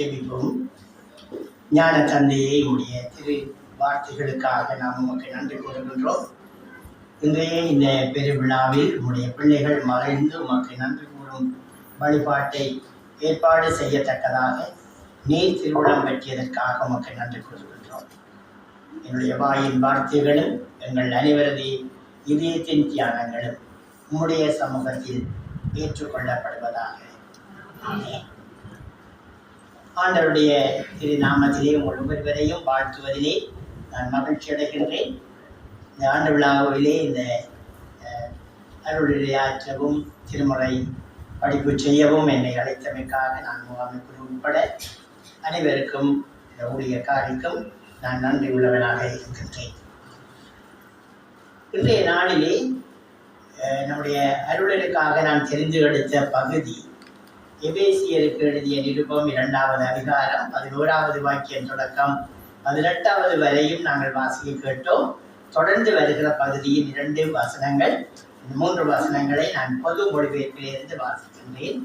ஜெபிப்போம். ஞான தந்தையை உடைய திரு வார்த்தைகளுக்காக நாம் உமக்கு நன்றி கூறுகின்றோம். இன்றைய இந்த பெருவிழாவில் உம்முடைய பிள்ளைகள் மறைந்து உமக்கு நன்றி கூறும் வழிபாட்டை ஏற்பாடு செய்யத்தக்கதாக நீர் திருவிழம் பற்றியதற்காக உமக்கு நன்றி கூறுகின்றோம். என்னுடைய வாயின் வார்த்தைகளும் எங்கள் அனைவரது இதயத்தின் தியானங்களும் உம்முடைய சமூகத்தில் ஏற்றுக்கொள்ளப்படுவதாக. ஆமே ஆண்டவருடைய திரு உங்கள் ஒவ்வொருவரையும் வாழ்த்துவதிலே நான் மகிழ்ச்சி அடைகின்றேன். இந்த ஆண்டு விழாவிலே இந்த அஹ், அருளிடையாற்றவும் திருமுறை படிப்பு செய்யவும் என்னை அழைத்தமைக்காக நான் முகாமைக்குழு உட்பட அனைவருக்கும் இந்த ஊழியக்காரிக்கும் நான் நன்றி உள்ளவனாக இருக்கின்றேன். இன்றைய நாளிலே நம்முடைய அருளலுக்காக நான் தெரிந்து எடுத்த பகுதி எபேசியருக்கு எழுதிய நிருபம் இரண்டாவது அதிகாரம் பதினோராவது வாக்கியம் தொடக்கம். பதினெட்டாவது வரையும் நாங்கள் வாசிக்க கேட்டோம். தொடர்ந்து வருகிற பகுதியின் இரண்டு வசனங்கள் மூன்று வசனங்களை நான் பொது மொழிபெயர்ப்பிலிருந்து வாசிக்கின்றேன்.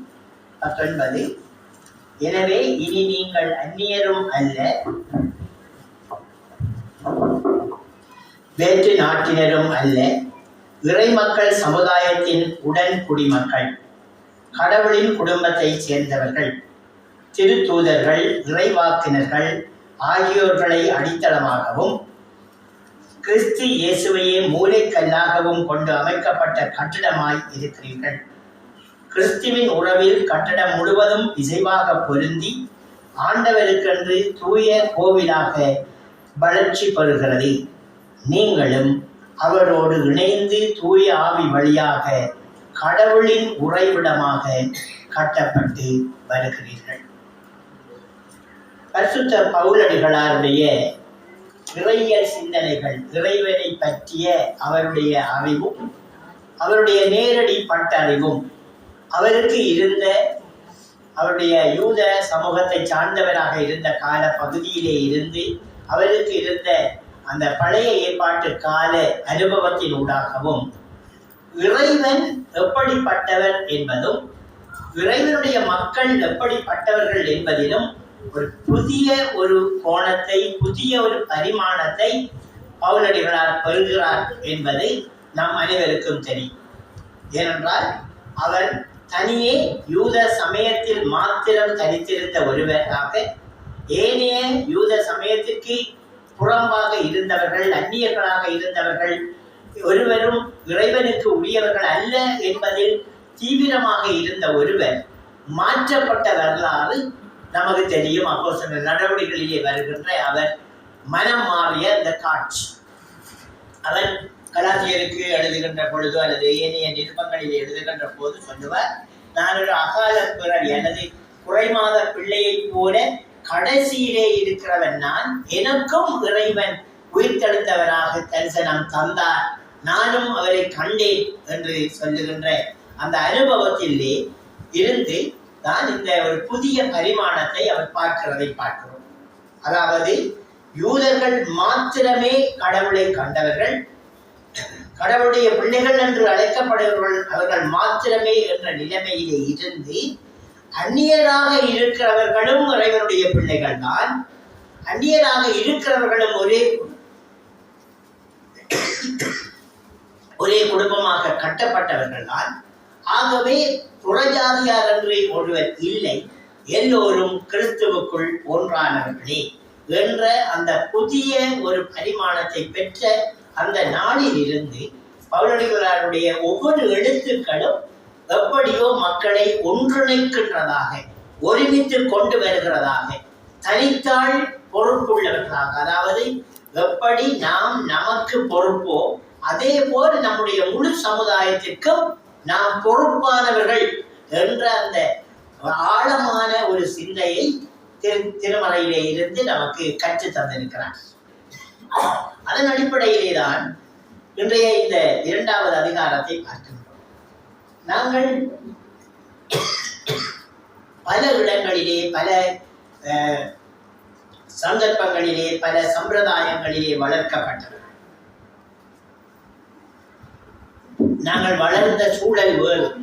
பத்தொன்பது எனவே இனி நீங்கள் அந்நியரும் அல்ல வேற்று நாட்டினரும் அல்ல இறைமக்கள் சமுதாயத்தின் உடன் குடிமக்கள். கடவுளின் குடும்பத்தைச் சேர்ந்தவர்கள் திருத்தூதர்கள் இறைவாக்கினர்கள் ஆகியோர்களை அடித்தளமாகவும் கிறிஸ்து இயேசுவையே மூளைக்கல்லாகவும் கொண்டு அமைக்கப்பட்ட கட்டிடமாய் இருக்கிறீர்கள். கிறிஸ்துவின் உறவில் கட்டடம் முழுவதும் இசைவாக பொருந்தி ஆண்டவருக்கென்று தூய கோவிலாக வளர்ச்சி பெறுகிறது. நீங்களும் அவரோடு இணைந்து தூய ஆவி வழியாக கடவுளின் உறைவிடமாக கட்டப்பட்டு வருகிறீர்கள். பரிசுத்த பவுலடிகளாருடைய நிறைய சிந்தனைகள் இறைவனை பற்றிய அவருடைய அறிவும் அவருடைய நேரடி பட்டறிவும் அவருக்கு இருந்த அவருடைய யூத சமூகத்தை சார்ந்தவராக இருந்த கால பகுதியிலே இருந்து அவருக்கு இருந்த அந்த பழைய ஏற்பாட்டு கால அனுபவத்தின் ஊடாகவும் இறைவன் எப்படிப்பட்டவர் என்பதும் இறைவனுடைய மக்கள் எப்படிப்பட்டவர்கள் என்பதிலும் ஒரு புதிய ஒரு கோணத்தை புதிய ஒரு பரிமாணத்தை பவுலடிகளார் பெறுகிறார் என்பது நம் அனைவருக்கும் தெரியும். ஏனென்றால் அவர் தனியே யூத சமயத்தில் மாத்திரம் தனித்திருந்த ஒருவராக ஏனைய யூத சமயத்திற்கு புறம்பாக இருந்தவர்கள் அந்நியர்களாக இருந்தவர்கள் ஒருவரும் இறைவனுக்கு உரியவர்கள் அல்ல என்பதில் தீவிரமாக இருந்த ஒருவர் மாற்றப்பட்ட வரலாறு நமக்கு தெரியும். அப்போ சில நடவடிக்கைகளிலே வருகின்ற அவர் மனம் மாறிய அந்த காட்சி அவர் கலாத்தியருக்கு எழுதுகின்ற பொழுது அல்லது ஏனைய நிருபங்களில் எழுதுகின்ற போது சொல்லுவார் நான் ஒரு அகால பிறர் எனது குறைமாத பிள்ளையைப் போல கடைசியிலே இருக்கிறவன் நான். எனக்கும் இறைவன் உயிர்த்தெழுந்தவராக தரிசனம் தந்தார். நானும் அவரை கண்டேன் என்று சொல்லுகின்ற அந்த அனுபவத்திலே இருந்து தான் இந்த ஒரு புதிய பரிமாணத்தை அவர் பார்க்கிறதை பார்க்கிறோம். அதாவது யூதர்கள் மாத்திரமே கடவுளை கண்டவர்கள் கடவுளுடைய பிள்ளைகள் என்று அழைக்கப்படுபவர்கள் அவர்கள் மாத்திரமே என்ற நிலைமையிலே இருந்து அந்நியராக இருக்கிறவர்களும் இறைவனுடைய பிள்ளைகள் தான் அந்நியராக இருக்கிறவர்களும் ஒரே ஒரே குடும்பமாக கட்டப்பட்டவர்கள் ஆகவே புறஜாதியார் என்று ஒருவர் இல்லை எல்லோரும் கிறிஸ்துவுக்குள் ஒன்றானவர்களே என்ற அந்த புதிய ஒரு பரிமாணத்தை பெற்ற அந்த நாளில் இருந்து பவுலடிகளாருடைய ஒவ்வொரு எழுத்துக்களும் எப்படியோ மக்களை ஒன்றிணைக்கின்றதாக ஒருமித்து கொண்டு வருகிறதாக தனித்தாள் பொறுப்புள்ளவர்களாக அதாவது எப்படி நாம் நமக்கு பொறுப்போ அதே போல் நம்முடைய முழு சமுதாயத்திற்கும் நாம் பொறுப்பானவர்கள் என்ற அந்த ஆழமான ஒரு சிந்தையை திரு திருமலையிலே இருந்து நமக்கு கற்று தந்திருக்கிறார். அதன் அடிப்படையிலே தான் இன்றைய இந்த இரண்டாவது அதிகாரத்தை பார்க்கின்றோம். நாங்கள் பல இடங்களிலே பல அஹ், சந்தர்ப்பங்களிலே பல சம்பிரதாயங்களிலே வளர்க்கப்பட்டவர்கள். நாங்கள் வளர்ந்த சூழல் வேறு.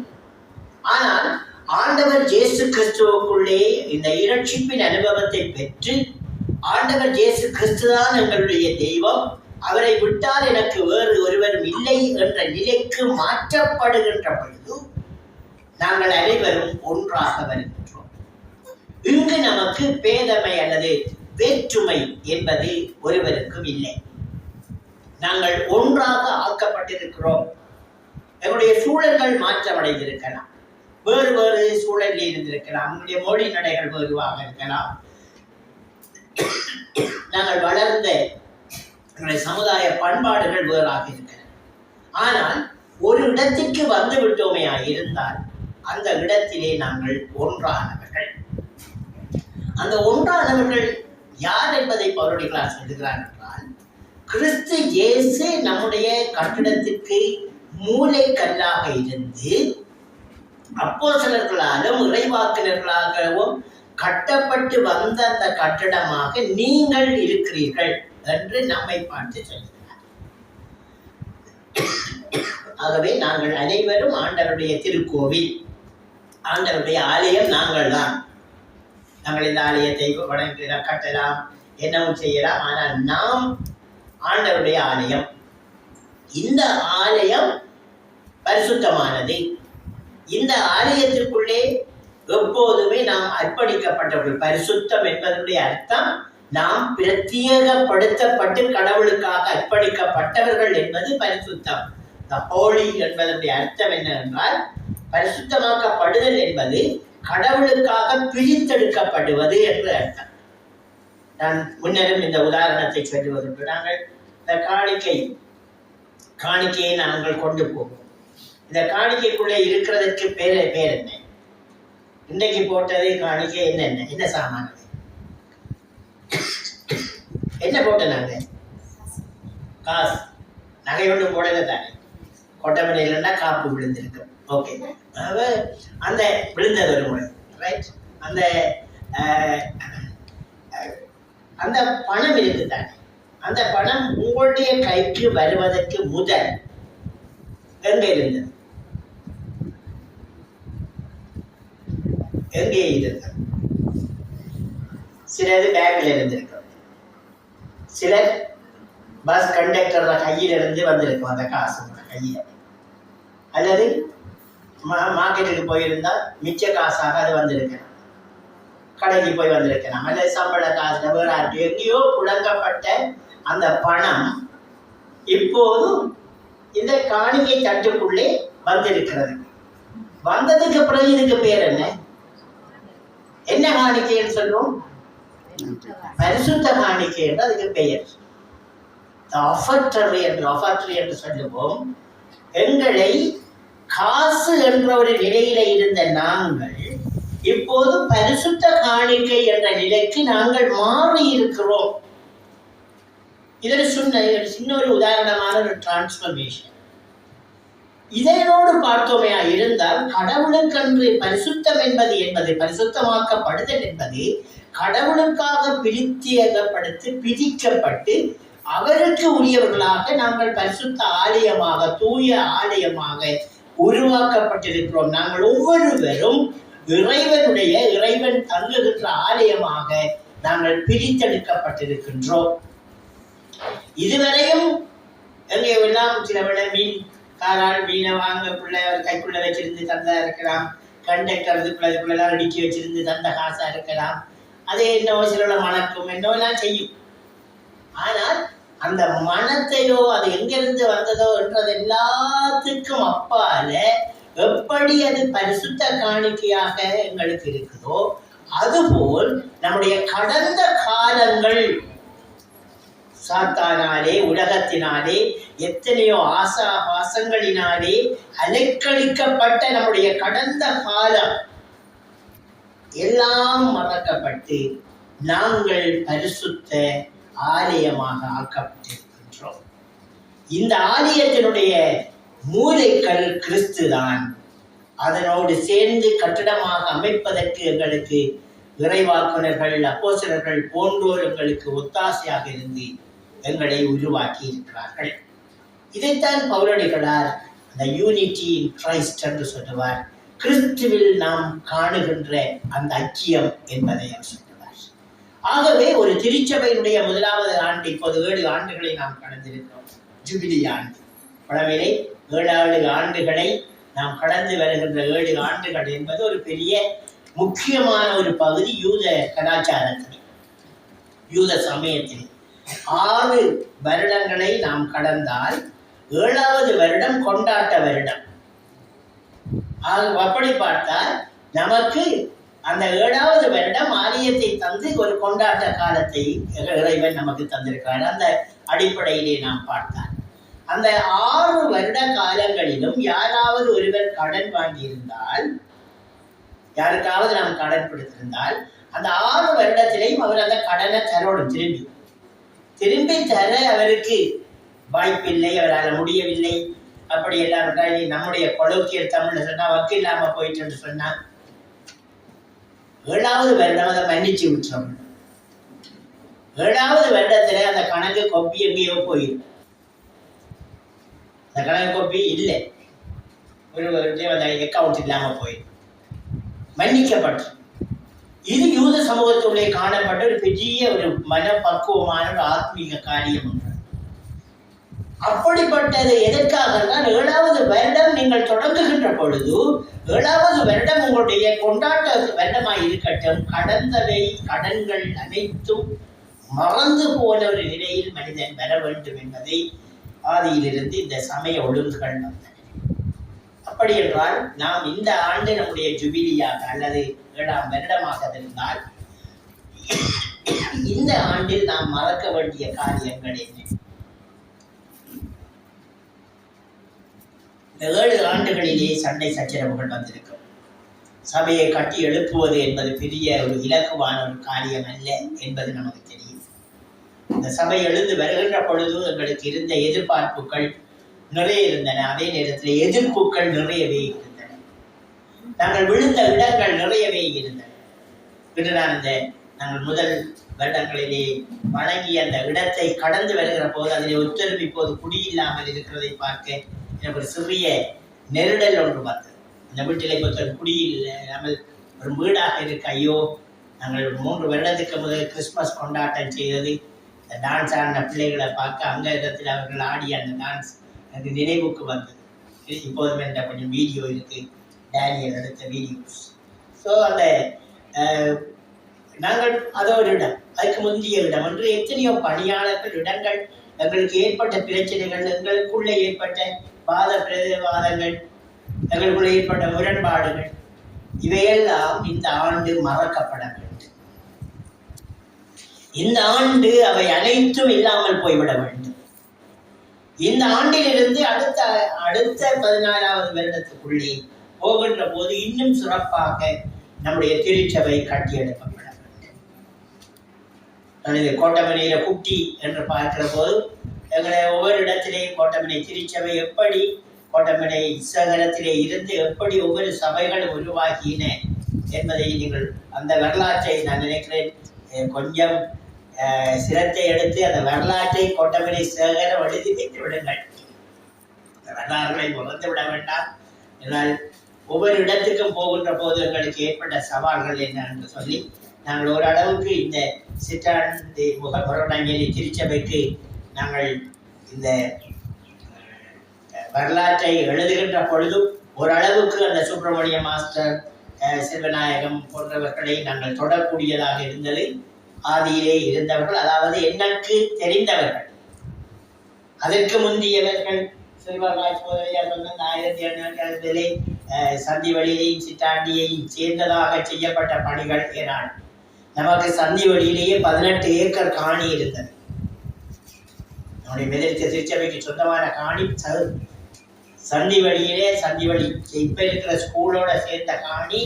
ஆனால் ஆண்டவர் ஜேசு கிறிஸ்துவுக்குள்ளே இந்த இரட்சிப்பின் அனுபவத்தை பெற்று ஆண்டவர் ஜேசு கிறிஸ்துதான் எங்களுடைய தெய்வம் அவரை விட்டால் எனக்கு வேறு ஒருவரும் இல்லை என்ற நிலைக்கு மாற்றப்படுகின்ற பொழுது நாங்கள் அனைவரும் ஒன்றாக வருகின்றோம். இங்கு நமக்கு பேதமை அல்லது வேற்றுமை என்பது ஒருவருக்கும் இல்லை. நாங்கள் ஒன்றாக ஆக்கப்பட்டிருக்கிறோம். எங்களுடைய சூழல்கள் மாற்றமடைந்திருக்கலாம். வேறு வேறு சூழலில் இருந்திருக்கலாம். நம்முடைய மொழி நடைகள் வேறுவாக இருக்கலாம். நாங்கள் வளர்ந்த எங்களுடைய சமுதாய பண்பாடுகள் வேறாக இருக்கிறது ஆனால் ஒரு இடத்திற்கு வந்து விட்டோமே இருந்தால் அந்த இடத்திலே நாங்கள் ஒன்றானவர்கள். அந்த ஒன்றானவர்கள் யார் என்பதை பௌரடிகளார் சொல்லுகிறார் என்றால் கிறிஸ்து இயேசு நம்முடைய கட்டிடத்திற்கு மூளை கல்லாக இருந்து அப்போஸ்தலர்களாலும் இறைவாக்கினர்களாகவும் கட்டப்பட்டு வந்த அந்த கட்டடமாக நீங்கள் இருக்கிறீர்கள் என்று நம்மை பார்த்து சொல்கிறார். ஆகவே நாங்கள் அனைவரும் ஆண்டவருடைய திருக்கோவில் ஆண்டவருடைய ஆலயம் நாங்கள் தான் நாங்கள் இந்த ஆலயத்தை வணங்கலாம் கட்டலாம் என்னவும் செய்யலாம் ஆனால் நாம் ஆண்டவருடைய ஆலயம். இந்த ஆலயம் பரிசுத்தமானது. இந்த ஆலயத்திற்குள்ளே எப்போதுமே நாம் அர்ப்பணிக்கப்பட்டவர்கள். பரிசுத்தம் என்பதனுடைய அர்த்தம் நாம் பிரத்யேகப்படுத்தப்பட்டு கடவுளுக்காக அர்ப்பணிக்கப்பட்டவர்கள் என்பது பரிசுத்தம். த ஹோலி என்பதனுடைய அர்த்தம் என்னவென்றால் பரிசுத்தமாக்கப்படுதல் என்பது கடவுளுக்காக பிரித்தெடுக்கப்படுவது என்று அர்த்தம். நான் முன்னரும் இந்த உதாரணத்தை சொல்லுவதுண்டு நாங்கள். இந்த காணிக்கை காணிக்கையை நாங்கள் கொண்டு போவோம். இந்த காணிக்கைக்குள்ளே இருக்கிறதற்கு பேர் பேர் என்ன இன்னைக்கு போட்டது காணிக்கை என்னென்ன என்ன? சாமான் என்ன போட்ட நாங்க? காசு. நகை ஒன்றும் போடல தானே? கொட்டமனை இல்லைன்னா காப்பு விழுந்திருக்கும். ஓகே அந்த விழுந்தது ஒரு முறை. ரைட் அந்த அந்த பணம் இருக்கு தானே? அந்த பணம் உங்களுடைய கைக்கு வருவதற்கு முதல் எங்க இருந்தது? எங்கே இருந்தது சிலது பேக்கில் இருந்திருக்கும். சிலர் பஸ் கண்டக்டரோட கையில இருந்து வந்திருக்கும் அந்த காசு கையில் அல்லது மா- மார்க்கெட்டுக்கு போயிருந்தால் மிச்ச காசாக அது வந்திருக்கலாம். கடைக்கு போய் வந்திருக்கலாம். அல்லது சம்பள காசு வேற எங்கேயோ புழங்கப்பட்ட அந்த பணம் இப்போது இந்த காணிக்கை தட்டுக்குள்ளே வந்திருக்கிறது. வந்ததுக்கு பிறகு இதுக்கு பேர் என்ன? என்ன காணிக்கைன்னு சொல்லுவோம் பரிசுத்த காணிக்கை என்று அதுக்கு பெயர். ஆஃபர்டரி என்று ஆஃபர்டரி என்று சொல்லுவோம். எங்களை காசு என்ற ஒரு நிலையில இருந்த நாங்கள் இப்போது பரிசுத்த காணிக்கை என்ற நிலைக்கு நாங்கள் மாறி இருக்கிறோம் இதில் சொன்ன சின்ன ஒரு உதாரணமான ஒரு டிரான்ஸ்ஃபர்மேஷன் இதனோடு பார்த்தோமையா இருந்தால் கடவுளுக்கன்று பரிசுத்தம் என்பது என்பது பரிசுத்தமாக்கப்படுதல் என்பது கடவுளுக்காக பிரித்தியகப்படுத்தி பிரிக்கப்பட்டு அவருக்கு உரியவர்களாக நாங்கள் பரிசுத்த ஆலயமாக தூய ஆலயமாக உருவாக்கப்பட்டிருக்கிறோம். நாங்கள் ஒவ்வொருவரும் இறைவனுடைய இறைவன் தங்குகின்ற ஆலயமாக நாங்கள் பிரித்தெடுக்கப்பட்டிருக்கின்றோம். இதுவரையும் எங்கே எல்லாம் சில மீன் காரால் மீனை வாங்க பிள்ளை அவர் கைக்குள்ள வச்சிருந்து தந்தா இருக்கலாம். கண்டக்டர் இதுக்குள்ள இதுக்குள்ளெல்லாம் அடுக்கி வச்சிருந்து தந்த காசா இருக்கலாம். அது என்னவோ சில மணக்கும் என்னவெல்லாம் செய்யும். ஆனால் அந்த மனத்தையோ அது எங்கிருந்து வந்ததோ என்றது எல்லாத்துக்கும் அப்பால எப்படி அது பரிசுத்த காணிக்கையாக எங்களுக்கு இருக்குதோ அதுபோல் நம்முடைய கடந்த காலங்கள் சாத்தானாலே உலகத்தினாலே எத்தனையோ ஆசா பாசங்களினாலே அலைக்கழிக்கப்பட்ட நம்முடைய கடந்த காலம். எல்லாம் மறக்கப்பட்டு நாங்கள் பரிசுத்த ஆலயமாக ஆக்கப்பட்டிருக்கின்றோம். இந்த ஆலயத்தினுடைய மூளைக்கல் கிறிஸ்துதான். அதனோடு சேர்ந்து கட்டிடமாக அமைப்பதற்கு எங்களுக்கு இறைவாக்குனர்கள் அப்போசனர்கள் போன்றோர் எங்களுக்கு ஒத்தாசையாக இருந்து எங்களை உருவாக்கி இருக்கிறார்கள் இதைத்தான் பௌரடிகளார் அந்த யூனிட்டி இன் கிரைஸ்ட் என்று சொல்லுவார். கிறிஸ்துவில் நாம் காணுகின்ற அந்த ஐக்கியம் என்பதை அவர் சொல்லுவார். ஆகவே ஒரு திருச்சபையினுடைய முதலாவது ஆண்டு இப்போது ஏழு ஆண்டுகளை நாம் கடந்திருக்கிறோம். ஜூபிலி ஆண்டு. பழமையிலே ஏழாவது ஆண்டுகளை நாம் கடந்து வருகின்ற ஏழு ஆண்டுகள் என்பது ஒரு பெரிய முக்கியமான ஒரு பகுதி யூத கலாச்சாரத்தில் யூத சமயத்தில். ஆறு வருடங்களை நாம் கடந்தால் ஏழாவது வருடம் கொண்டாட்ட வருடம். ஆக அப்படி பார்த்தால் நமக்கு அந்த ஏழாவது வருடம் ஆலயத்தை தந்து ஒரு கொண்டாட்ட காலத்தை இறைவன் நமக்கு தந்திருக்கிறார். அந்த அடிப்படையிலே நாம் பார்த்தால் அந்த ஆறு வருட காலங்களிலும் யாராவது ஒருவர் கடன் வாங்கியிருந்தால் யாருக்காவது நாம் கடன் கொடுத்திருந்தால் அந்த ஆறு வருடத்திலையும் அவர் அந்த கடனை தரோடும் திரும்பி திரும்பி தர அவருக்கு வாய்ப்பில்லை அவரால் முடியவில்லை. அப்படி எல்லாம் என்றால் நம்முடைய கொலோக்கியல் தமிழ்ல சொன்னா வக்கு இல்லாம போயிட்டு சொன்னா ஏழாவது வருடம் அதை மன்னிச்சு விட்டுறோம் ஏழாவது வருடத்துல அந்த கணக்கு கொப்பி எங்கேயோ போயிடும் அந்த கணக்கு கொப்பி இல்லை. ஒரு வருடம் அந்த அக்கௌண்ட் இல்லாம போயிடும் மன்னிக்கப்பட்டு இது யூத சமூகத்துள்ளே காணப்பட்ட ஒரு பெரிய ஒரு மனப்பக்குவமான ஒரு ஆத்மீக காரியம் ஒன்று அப்படிப்பட்டது எதற்காக என்றால் ஏழாவது வருடம் நீங்கள் தொடங்குகின்ற பொழுது ஏழாவது வருடம் உங்களுடைய கொண்டாட்ட வருடமாய் இருக்கட்டும் கடந்தவை கடன்கள் அனைத்தும் மறந்து போன ஒரு நிலையில் மனிதன் வர வேண்டும் என்பதை ஆதியிலிருந்து இந்த சமய ஒழுங்குகள் வந்தன அப்படி என்றால் நாம் இந்த ஆண்டு நம்முடைய ஜுபிலியாக அல்லது ஏழாம் வருடமாக இருந்தால் இந்த ஆண்டில் நாம் மறக்க வேண்டிய காரியங்கள் என்ன? இந்த ஏழு ஆண்டுகளிலே சண்டை சச்சரவுகள் வந்திருக்கும். சபையை கட்டி எழுப்புவது என்பது பெரிய ஒரு இலக்குவான ஒரு காரியம் அல்ல என்பது நமக்கு தெரியும். இந்த சபை எழுந்து வருகின்ற பொழுது எங்களுக்கு இருந்த எதிர்பார்ப்புகள் நிறைய இருந்தன. அதே நேரத்தில் எதிர்ப்புகள் நிறையவே இருந்தன. நாங்கள் விழுந்த இடங்கள் நிறையவே இருந்தன. இன்று நான் இந்த நாங்கள் முதல் வருடங்களிலே வணங்கி அந்த இடத்தை கடந்து வருகிற போது அதிலே ஒத்துழைப்பு இப்போது குடியில்லாமல் இருக்கிறதை பார்க்க எனக்கு ஒரு சிறிய நெருடல் ஒன்று வந்தது. இந்த வீட்டிலே ஒருத்தர் குடியில்லாமல் ஒரு வீடாக இருக்க ஐயோ நாங்கள் மூன்று வருடத்துக்கு முதல் கிறிஸ்மஸ் கொண்டாட்டம் செய்தது. இந்த டான்ஸ் ஆடின பிள்ளைகளை பார்க்க அங்க இடத்தில் அவர்கள் ஆடிய அந்த டான்ஸ் எனக்கு நினைவுக்கு வந்தது. இப்போதுமே இந்த கொஞ்சம் வீடியோ இருக்குது டேனியல் எடுத்த வீடியோஸ் ஸோ அந்த நாங்கள் அதோ இடம் அதுக்கு முந்தைய இடம் என்று எத்தனையோ பணியாளர்கள் இடங்கள் எங்களுக்கு ஏற்பட்ட பிரச்சனைகள் எங்களுக்குள்ளே ஏற்பட்ட வாத பிரதவாதங்கள் எங்களுக்குள்ளே ஏற்பட்ட முரண்பாடுகள் இவையெல்லாம் இந்த ஆண்டு மறக்கப்பட வேண்டும். இந்த ஆண்டு அவை அனைத்தும் இல்லாமல் போய்விட வேண்டும். இந்த ஆண்டிலிருந்து அடுத்த அடுத்த பதினாறாவது வருடத்துக்குள்ளே போகின்ற போது இன்னும் சிறப்பாக நம்முடைய திருச்சபை கட்டியெடுக்கப்பட வேண்டும் நான் கோட்டமனையில குட்டி என்று பார்க்கிற போது எங்களை ஒவ்வொரு இடத்திலேயும் கோட்டமனை திருச்சபை எப்படி கோட்டமனை சகலத்திலே இருந்து எப்படி ஒவ்வொரு சபைகளும் உருவாகின என்பதை நீங்கள் அந்த வரலாற்றை நான் நினைக்கிறேன் கொஞ்சம் அஹ், சிரத்தை எடுத்து அந்த வரலாற்றை கோட்டமனை சேகரம் எழுதி வைத்து விடுங்கள். வரலாறுகளை மறந்து விட வேண்டாம். என்னால் ஒவ்வொரு இடத்துக்கும் போகின்ற போது எங்களுக்கு ஏற்பட்ட சவால்கள் என்ன என்று சொல்லி நாங்கள் ஓரளவுக்கு இந்த சிற்றாண்டு முக முரணங்கேரி திருச்சபைக்கு நாங்கள் இந்த வரலாற்றை எழுதுகின்ற பொழுதும் ஓரளவுக்கு அந்த சுப்பிரமணிய மாஸ்டர் அஹ், போன்றவர்களை நாங்கள் தொடரக்கூடியதாக இருந்தது. ஆதியிலே இருந்தவர்கள் அதாவது எனக்கு தெரிந்தவர்கள். அதற்கு முந்தியவர்கள் செல்வராஜ் சொன்ன ஆயிரத்தி எண்ணூற்றி சந்தி வழியிலையும் சித்தாண்டியையும் சேர்ந்ததாக செய்யப்பட்ட பணிகள் ஏராளம் நமக்கு சந்தி வழியிலேயே பதினெட்டு ஏக்கர் காணி இருந்தது நம்முடைய திருச்சபைக்கு சொந்தமான காணி சந்தி வழியிலே சந்தி வழி இப்ப இருக்கிற ஸ்கூலோட சேர்ந்த காணி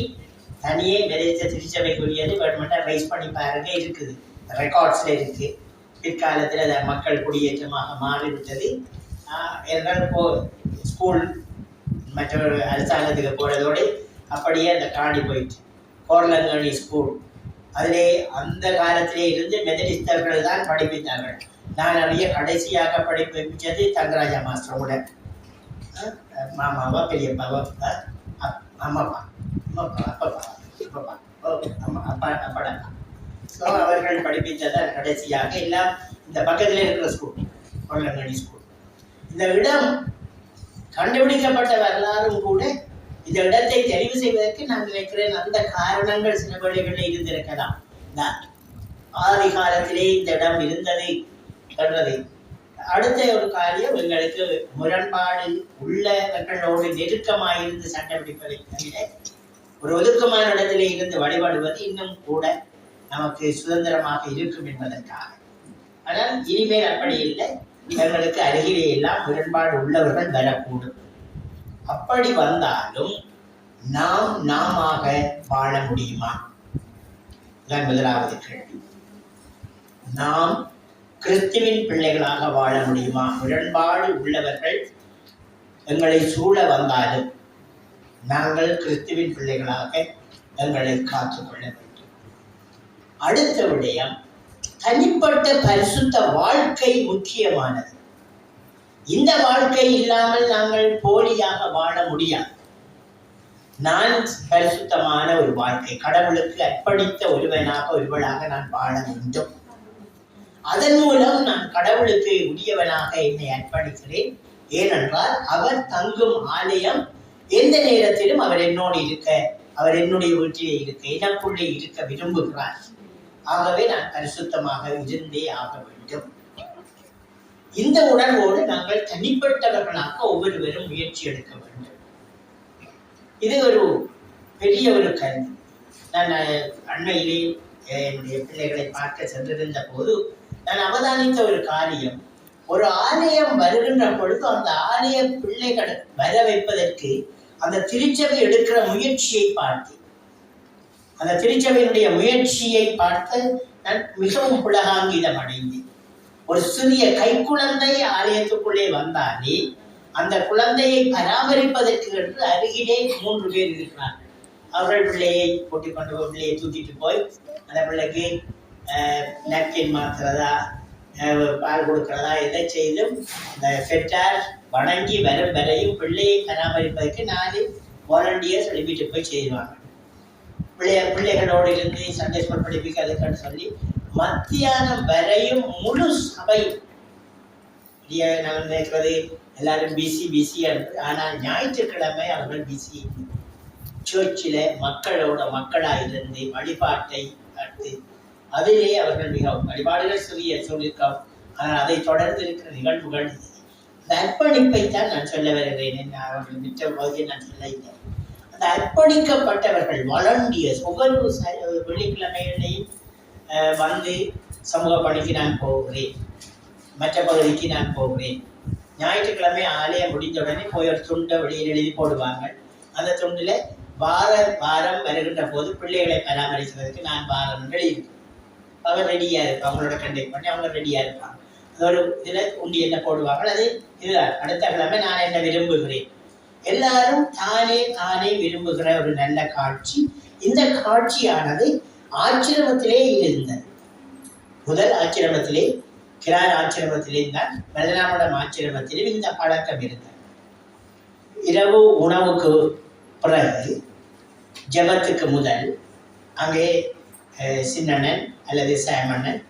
தனியே மெதிர்த்த திருச்சபைக்குரியது கவர்மெண்ட்டாக ரைஸ் பண்ணி பாருங்க இருக்குது ரெக்கார்ட்ஸ்ல இருக்கு பிற்காலத்தில் அதை மக்கள் குடியேற்றமாக மாறிவிட்டது ஆஹ் இப்போ ஸ்கூல் மற்ற அரசாங்கத்துக்கு போகிறதோடு அப்படியே அந்த காணி போயிட்டு கோர்லங்கனி ஸ்கூல் அதிலே அந்த காலத்திலே இருந்து மெதடிஸ்தர்கள் தான் படிப்பித்தார்கள் நான் அறிய கடைசியாக படிப்பிச்சது தங்கராஜா மாஸ்டரோட மாமாவா பெரியப்பாவா அப்- அம்மாப்பா அம்மாப்பா அப்பப்பா அப்பப்பா அம்மா அப்பா அப்பாடா ஸோ அவர்கள் படிப்பித்ததை கடைசியாக எல்லாம் இந்த பக்கத்தில் இருக்கிற ஸ்கூல் கொல்லங்கடி ஸ்கூல் இந்த இடம் கண்டுபிடிக்கப்பட்ட வரலாறும் கூட இந்த இடத்தை தெரிவு செய்வதற்கு நான் நினைக்கிறேன் அந்த காரணங்கள் சில வழிகளில் இருந்திருக்கலாம். ஆதி காலத்திலே இந்த இடம் இருந்தது என்றது. அடுத்த ஒரு காரியம் எங்களுக்கு முரண்பாடு உள்ளவர்களோடு நெருக்கமாயிருந்து சண்டை பிடிப்பதை தவிர ஒரு ஒதுக்கமான இடத்திலே இருந்து வழிபடுவது இன்னும் கூட நமக்கு சுதந்திரமாக இருக்கும் என்பதற்காக. ஆனால் இனிமேல் அப்படி இல்லை. எங்களுக்கு அருகிலே எல்லாம் முரண்பாடு உள்ளவர்கள் வரக்கூடும். அப்படி வந்தாலும் நாம் நாமாக வாழ முடியுமா? இதுதான் முதலாவது கேள்வி. நாம் கிறிஸ்துவின் பிள்ளைகளாக வாழ முடியுமா? முரண்பாடு உள்ளவர்கள் எங்களை சூழ வந்தாலும் நாங்கள் கிறிஸ்துவின் பிள்ளைகளாக எங்களை காத்துக்கொள்ள வேண்டும். அடுத்த விடயம் தனிப்பட்ட பரிசுத்த வாழ்க்கை முக்கியமானது. இந்த வாழ்க்கை இல்லாமல் நாங்கள் போலியாக வாழ முடியாது. நான் பரிசுத்தமான ஒரு வாழ்க்கை கடவுளுக்கு அர்ப்பணித்த ஒருவனாக ஒருவனாக நான் வாழ வேண்டும். அதன் மூலம் நான் கடவுளுக்கு உரியவனாக என்னை அர்ப்பணிக்கிறேன். ஏனென்றால் அவர் தங்கும் ஆலயம் எந்த நேரத்திலும் அவர் என்னோடு இருக்க அவர் என்னுடைய வீட்டிலே இருக்க எனக்குள்ளே இருக்க விரும்புகிறார். ஆகவே நான் பரிசுத்தமாக இருந்தே ஆக வேண்டும். இந்த உணர்வோடு நாங்கள் தனிப்பட்டவர்களாக ஒவ்வொருவரும் முயற்சி எடுக்க வேண்டும். இது ஒரு பெரிய ஒரு கல்வி நான் அண்மையிலே என்னுடைய பிள்ளைகளை பார்க்க சென்றிருந்த போது நான் அவதானித்த ஒரு காரியம். ஒரு ஆலயம் வருகின்ற பொழுது அந்த ஆலய பிள்ளைகளை வர வைப்பதற்கு அந்த திருச்சபை எடுக்கிற முயற்சியை பார்த்தேன். அந்த திருச்சபையினுடைய முயற்சியை பார்த்து நான் மிகவும் புலகாங்கிதம் அடைந்தேன். ஒரு சிறிய கைக்குழந்தை ஆலயத்துக்குள்ளே வந்தாலே அந்த குழந்தையை பராமரிப்பதற்கு என்று அருகிலே மூன்று பேர் இருக்கிறார்கள். அவர்கள் பிள்ளையை போட்டி கொண்டு போய் பிள்ளையை தூக்கிட்டு போய் அந்த பிள்ளைக்கு நாப்கின் மாத்துறதா அஹ், பால் கொடுக்கிறதா இதை செய்தும் இந்த பெற்றார் வணங்கி வரும் வரையும் பிள்ளையை பராமரிப்பதற்கு நாலு வாலண்டியர்ஸ் எழுப்பிட்டு போய் செய்வாங்க பிள்ளைய பிள்ளைகளோடு இருந்து சண்டே ஸ்கூல் படிப்பிக்க படிப்பிக்கிறதுக்குன்னு சொல்லி மத்தியானம் வரையும் முழு சபை நான் நினைக்கிறது எல்லாரும் பிசி பிசி ஆனால் ஞாயிற்றுக்கிழமை அவர்கள் பிசி சர்ச்சில் மக்களோட மக்களாக இருந்து வழிபாட்டை அடுத்து அதிலே அவர்கள் மிகவும் வழிபாடுகள் சிறிய சொல்லியிருக்கோம் ஆனால் அதை தொடர்ந்து இருக்கிற நிகழ்வுகள் இது. இந்த அர்ப்பணிப்பை தான் நான் சொல்ல வருகிறேன். அவர்கள் மிச்ச பகுதியை நான் சொல்ல இல்லை அந்த அர்ப்பணிக்கப்பட்டவர்கள் வாலண்டியர்ஸ் ஒவ்வொரு ச- வெள்ளிக்கிழமைகளையும் வந்து சமூக பணிக்கு நான் போகிறேன். மற்ற பகுதிக்கு நான் போகிறேன். ஞாயிற்றுக்கிழமை ஆலயம் முடிந்த உடனே போய் ஒரு துண்டை வெளியில் எழுதி போடுவாங்க. அந்த துண்டில் வார வாரம் வருகின்ற போது பிள்ளைகளை பராமரிக்கிறதுக்கு நான் வாரம் எழுதியிருக்கேன் அவர் ரெடியாக இருப்பாங்க அவங்களோட கண்டெக்ட் பண்ணி அவங்க ரெடியாக இருப்பாங்க. அதோட இதில் உண்டி என்ன போடுவாங்க. அது இதுதான் அடுத்த கிழமை நான் என்ன விரும்புகிறேன்? எல்லாரும் தானே தானே விரும்புகிற ஒரு நல்ல காட்சி. இந்த காட்சியானது ஆச்சிரமத்திலே இருந்தது. முதல் ஆச்சிரமத்திலே கிரார் ஆச்சிரமத்திலே தான் பலராமடம் ஆச்சிரமத்திலும் இந்த பழக்கம் இருந்தது. இரவு உணவுக்கு பிறகு ஜெபத்துக்கு முதல் அங்கே சின்னண்ணன் அல்லது சேமண்ணன்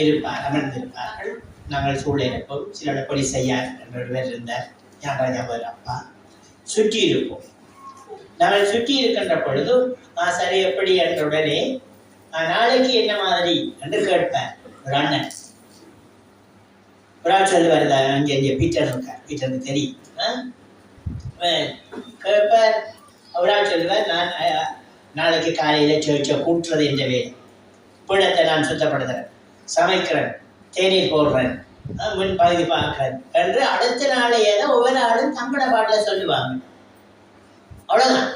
இருப்பார் அமர்ந்திருப்பார்கள். நாங்கள் சூழலிருப்போம் சிலோட பொலிசையார் ஐயா என்ற இருந்தார். ஞானராஜாபர் அப்பா சுற்றி இருப்போம் நாங்கள் சுற்றி இருக்கின்ற பொழுது ஆ சரி எப்படி? என்ற உடனே நான் நாளைக்கு என்ன மாதிரி? என்று கேட்பேன் ஒரு அண்ணன். ஒரு ஆள் சொல்லி வருதா அங்கே இங்கே பீட்டர் இருக்கார். பீட்டருக்கு தெரியும். ஆ? அவன் கேட்பார் ஒரு ஆள் சொல்லுவார் நான் நாளைக்கு காலையில் சர்ச்சை கூட்டுறது என்ற வேலை. பீடத்தை நான் சுத்தப்படுத்துறேன். சமைக்கிறேன். தேநீர் போடுறேன். முன் பகுதி பார்க்கிறது என்று அடுத்த நாளையே தான் ஒவ்வொரு ஆளும் தங்கள பாட்டில் சொல்லுவாங்க. அவ்வளோதான்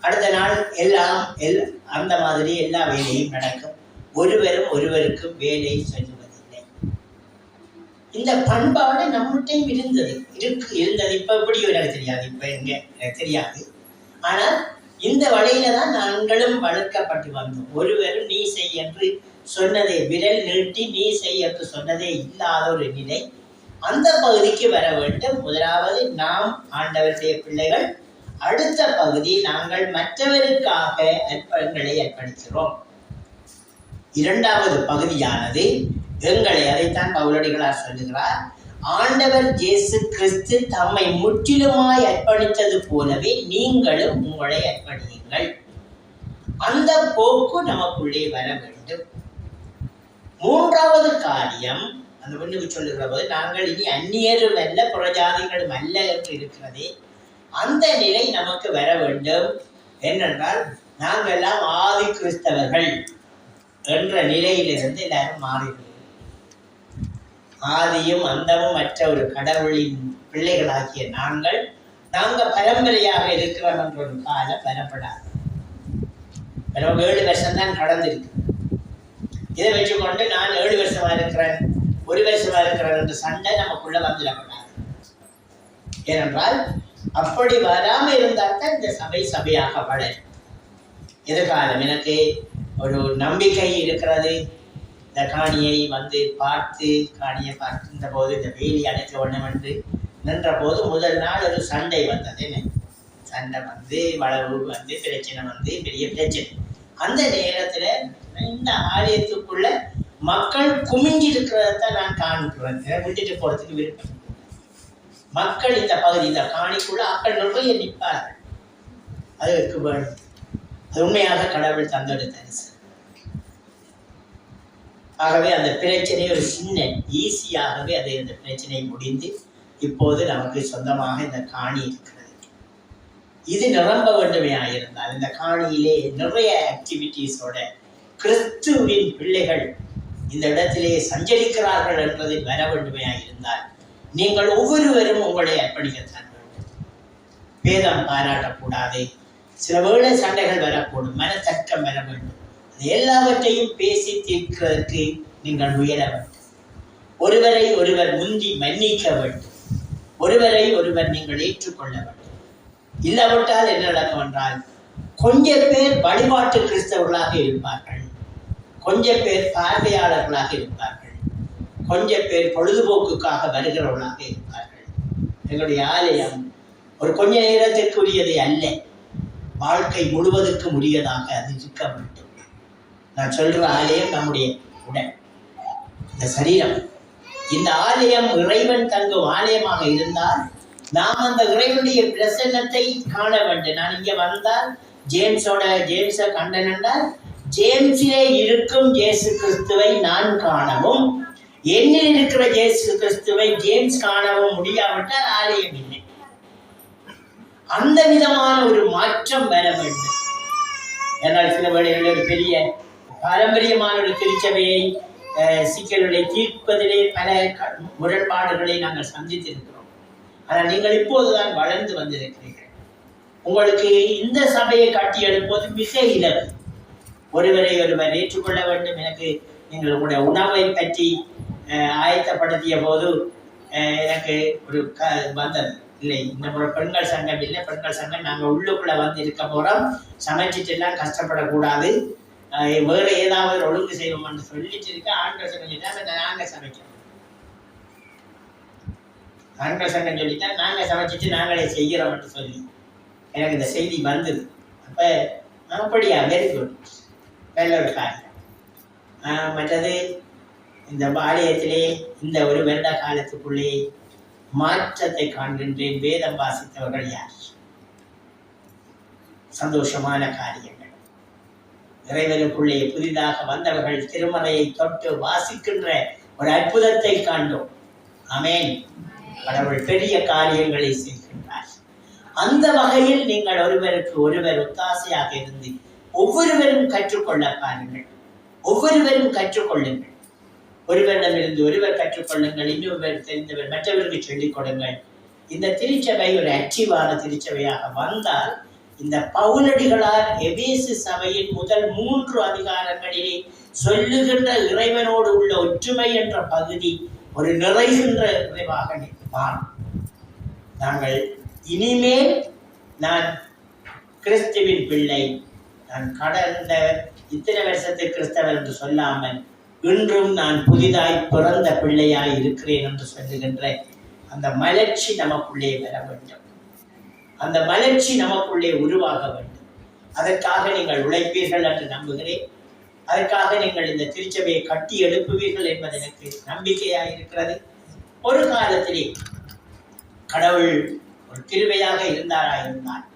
அடுத்த நாள் எல்லாம் எல் அந்த மாதிரி எல்லா வேலையும் நடக்கும். ஒருவரும் ஒருவருக்கும் வேலை சொல்லுவதில்லை. இந்த பண்பாடு நம்மகிட்டையும் இருந்தது. இருக்கு இருந்தது. இப்போ எப்படி எனக்கு தெரியாது. இப்போ எங்க? எனக்கு தெரியாது. ஆனால் இந்த வழியில தான் நாங்களும் வளர்க்கப்பட்டு வந்தோம். ஒருவரும் நீ செய் என்று சொன்னதை விரல் நீட்டி நீ செய் என்று சொன்னதே இல்லாத ஒரு நிலை. அந்த பகுதிக்கு வர வேண்டும். முதலாவது நாம் ஆண்டவருடைய பிள்ளைகள் அடுத்த பகுதி நாங்கள் மற்றவருக்காக அர்ப்பணங்களை அர்ப்பணிக்கிறோம். இரண்டாவது பகுதியானது எங்களை அதைத்தான் பவுலடிகளார் சொல்லுகிறார் ஆண்டவர் இயேசு கிறிஸ்து தம்மை முற்றிலுமாய் அர்ப்பணித்தது போலவே நீங்களும் உங்களை அர்ப்பணியுங்கள். அந்த போக்கு நமக்குள்ளே வர வேண்டும். மூன்றாவது காரியம் அந்த பெண்ணுக்கு சொல்லுகிற போது நாங்கள் இனி அந்நியரும் அல்ல புறஜாதிகளும் அல்ல என்று இருக்கிறதே. அந்த நிலை நமக்கு வர வேண்டும். என்னென்றால் நாங்கள் எல்லாம் ஆதி கிறிஸ்தவர்கள் என்ற நிலையிலிருந்து எல்லாரும் மாறிவிடுவோம். ஆதியும் அந்தமும் மற்ற ஒரு கடவுளின் பிள்ளைகளாகிய நாங்கள் நாங்கள் பரம்பரையாக இருக்கிறோம் என்ற ஒரு காலம் வரப்படாது. ஏழு வருஷம் தான் கடந்திருக்கு. இதை வச்சுக்கொண்டு நான் ஏழு வருஷமா இருக்கிறேன் ஒரு வருஷமா இருக்கிறேன் என்ற சண்டை நமக்குள்ள வந்துடக்கூடாது ஏனென்றால் அப்படி வராம இருந்தால் இந்த சபை சபையாக வளரும். எதிர்காலம் எனக்கு ஒரு நம்பிக்கை இருக்கிறது. இந்த காணியை வந்து பார்த்து காணியை பார்க்கின்ற போது இந்த வேலி அடைக்க வேண்டும் என்று நின்ற போது முதல் நாள் ஒரு சண்டை வந்தது. சண்டை வந்து வளவு வந்து பிரச்சனை வந்து பெரிய பிரச்சனை. அந்த நேரத்துல இந்த ஆலயத்துக்குள்ள மக்கள் குமிஞ்சி இருக்கிறத நான் காண்கிறேன். விட்டுட்டு போறதுக்கு விருப்பம் மக்கள் இந்த பகுதி இந்த காணிக்குள்ள ஆக்கள் போய் நிற்பார்கள். அதற்கு வேணும். அது உண்மையாக கடவுள் தந்தோட தரிசனம். ஆகவே அந்த பிரச்சனை ஒரு சின்ன ஈஸியாகவே அது அந்த பிரச்சனை முடிந்து இப்போது நமக்கு சொந்தமாக இந்த காணி இருக்கிறது. இது நிரம்ப வேண்டுமே ஆயிருந்தால் இந்த காணியிலே நிறைய ஆக்டிவிட்டீஸோட கிறிஸ்துவின் பிள்ளைகள் இந்த இடத்திலே சஞ்சரிக்கிறார்கள் என்பதில் வர வேண்டுமே ஆயிருந்தால் நீங்கள் ஒவ்வொருவரும் உங்களை அர்ப்பணிக்கத்தான் வேண்டும். வேதம் பாராட்டக்கூடாது. சில வேளை சண்டைகள் வரக்கூடும். மனத்தர்க்கம் வர வேண்டும். அது எல்லாவற்றையும் பேசி தீர்க்கிறதுக்கு நீங்கள் முயல வேண்டும். ஒருவரை ஒருவர் முந்தி மன்னிக்க வேண்டும். ஒருவரை ஒருவர் நீங்கள் ஏற்றுக்கொள்ள வேண்டும். இல்லாவிட்டால் என்ன நடக்கும் என்றால் கொஞ்ச பேர் வழிபாட்டு கிறிஸ்தவர்களாக இருப்பார்கள். கொஞ்ச பேர் பார்வையாளர்களாக இருப்பார்கள். கொஞ்ச பேர் பொழுதுபோக்குக்காக வருகிறவர்களாக இருப்பார்கள். எங்களுடைய ஆலயம் ஒரு கொஞ்ச நேரத்திற்குரியதை அல்ல. வாழ்க்கை முழுவதற்கு உரியதாக அது இருக்க வேண்டும். நான் சொல்ற ஆலயம் நம்முடைய உடல். இந்த சரீரம். இந்த ஆலயம் இறைவன் தங்கும் ஆலயமாக இருந்தால் நாம் அந்த இறைவனுடைய பிரசன்னத்தை காண வேண்டும். நான் இங்க வந்தால் ஜேம்ஸோட ஜேம்ஸை கண்டேன் என்றால் ஜேம்ஸிலே இருக்கும் ஜேசு கிறிஸ்துவை நான் காணவும் என்னில் இருக்கிற ஜேசு கிறிஸ்துவை ஜேம்ஸ் காணவும் முடியாவிட்டால் ஆலயம் இல்லை. அந்த விதமான ஒரு மாற்றம் வர வேண்டும். ஏன்னால் சில வேளைகளில் ஒரு பெரிய பாரம்பரியமான ஒரு திருச்சபையை அஹ், சிக்கல்களை தீர்ப்பதிலே பல க- முரண்பாடுகளை நாங்கள் சந்தித்திருக்கிறோம். ஆனால் நீங்கள் இப்போதுதான் வளர்ந்து வந்திருக்கிறீர்கள். உங்களுக்கு இந்த சபையை கட்டி எழுப்பது மிக இலவு ஒருவரை ஒருவர் ஏற்றுக்கொள்ள வேண்டும். எனக்கு நீங்கள் உங்களுடைய உணவை பற்றி ஆயத்தப்படுத்திய போது எனக்கு ஒரு க வந்தது. இல்லை இந்த பெண்கள் சங்கம் இல்லை. பெண்கள் சங்கம் நாங்கள் உள்ளுக்குள்ளே வந்து இருக்க போகிறோம் சமைச்சிட்டு எல்லாம் கஷ்டப்படக்கூடாது வேறு ஏதாவது ஒழுங்கு செய்வோம்னு சொல்லிட்டு இருக்க ஆண்கள் சங்கம் நாங்கள் சமைக்கிறோம். ஆண்கள் சங்கம் சொல்லிட்டா நாங்கள் சமைச்சிட்டு நாங்களே செய்கிறோம்னு சொல்லி எனக்கு இந்த செய்தி வந்தது. அப்போ அப்படியா வெரி குட் நல்ல ஒரு காரியம் ஆஹ் மற்றது இந்த ஆலயத்திலே இந்த ஒரு வருட காலத்துக்குள்ளே மாற்றத்தை காண்கின்றேன். வேதம் வாசித்தவர்கள் யார்? சந்தோஷமான காரியங்கள். இறைவனுக்குள்ளே புதிதாக வந்தவர்கள் திருமலையை தொட்டு வாசிக்கின்ற ஒரு அற்புதத்தை காண்டோம் அமேன் கடவுள் பெரிய காரியங்களை செய்கின்றார். அந்த வகையில் நீங்கள் ஒருவருக்கு ஒருவர் ஒத்தாசையாக இருந்து ஒவ்வொருவரும் கற்றுக்கொள்ள பாருங்கள். ஒவ்வொருவரும் கற்றுக்கொள்ளுங்கள். ஒருவரிடமிருந்து ஒருவர் கற்றுக்கொள்ளுங்கள் இன்னொருவர் தெரிந்தவர் மற்றவருக்கு சொல்லிக் கொடுங்கள். இந்த திருச்சபை ஒரு ஆக்டிவான திருச்சபையாக வந்தால் இந்த பவுலடிகளார் எபேசு சபையின் முதல் மூன்று அதிகாரங்களிலே சொல்லுகின்ற இறைவனோடு உள்ள ஒற்றுமை என்ற பகுதி ஒரு நிறைகின்ற நிறைவாக நிற்கும். தான் நாங்கள் இனிமேல் நான் கிறிஸ்துவின் பிள்ளை. நான் கடந்த இத்தனை வருஷத்து கிறிஸ்தவர் என்று சொல்லாமல் இன்றும் நான் புதிதாய் பிறந்த பிள்ளையாய் இருக்கிறேன் என்று சொல்லுகின்ற அந்த மலர்ச்சி நமக்குள்ளே வர வேண்டும். அந்த மலர்ச்சி நமக்குள்ளே உருவாக வேண்டும். அதற்காக நீங்கள் உழைப்பீர்கள் என்று நம்புகிறேன். அதற்காக நீங்கள் இந்த திருச்சபையை கட்டி எழுப்புவீர்கள் என்பது எனக்கு நம்பிக்கையாக இருக்கிறது ஒரு காலத்திலே கடவுள் ஒரு கிருபையாக இருந்தாரா இருந்தார்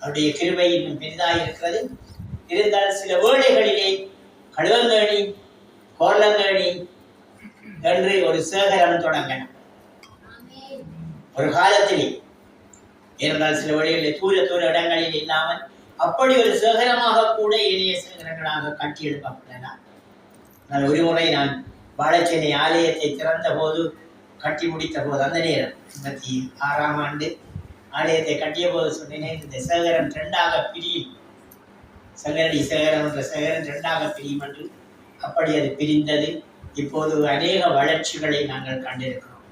அவருடைய கிருபை இன்னும் பெரிதாக இருக்கிறது. இருந்தால் சில வேளைகளிலே கழுவங்கேணி கோலங்கேணி என்று ஒரு சேகரம் தொடங்கின. ஒரு காலத்திலே ஏனென்றால் சில வழிகளில் தூர தூர இடங்களில் இல்லாமல் அப்படி ஒரு சேகரமாக கூட இணைய சேகரங்களாக கட்டி எழுப்பப்பட்டன நான் ஒரு முறை நான் வாழைச்சேனை ஆலயத்தை திறந்த போது கட்டி முடித்த போது அந்த நேரம். எண்பத்தி ஆறாம் ஆண்டு ஆலயத்தை கட்டிய போது சொன்னேன் இந்த சேகரம் ரெண்டாக பிரியும். சங்கரடி சேகரம் என்ற சகரம் ரெண்டாக பிரியும் என்று. அப்படி அது பிரிந்தது. இப்போது அநேக வளர்ச்சிகளை நாங்கள் கண்டிருக்கிறோம்.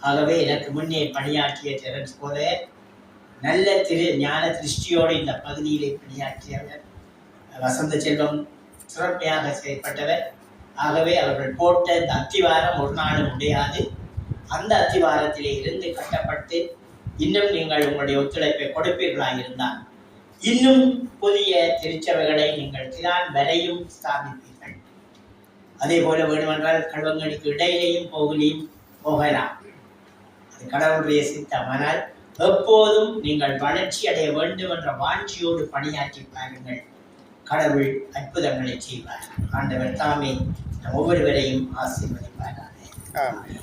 ஆகவே எனக்கு முன்னே பணியாற்றிய டெரன்ஸ் போல நல்ல திரு ஞான திருஷ்டியோடு இந்த பகுதியிலே பணியாற்றியவர். வசந்த செல்வம் சிறப்பையாக செயல்பட்டவர். ஆகவே அவர்கள் போட்ட இந்த அத்திவாரம் ஒரு நாளும் முடியாது. அந்த அத்திவாரத்திலே இருந்து கட்டப்பட்டு இன்னும் நீங்கள் உங்களுடைய ஒத்துழைப்பை கொடுப்பீர்களாக இருந்தால் இன்னும் புதிய திருச்சபைகளை நீங்கள் திரான் வரையும் ஸ்தாபிப்பீர்கள். அதே போல வேண்டுமென்றால் கல்வங்களுக்கு இடையிலேயும் போகலையும் போகலாம். அது கடவுளுடைய சித்தம். ஆனால் எப்போதும் நீங்கள் வளர்ச்சி அடைய வேண்டும் என்ற வாஞ்சியோடு பணியாற்றி பாருங்கள். கடவுள் அற்புதங்களை செய்வார். ஆண்டவர் தாமே ஒவ்வொருவரையும் ஆசீர்வதிப்பார்கள் ஆமென்.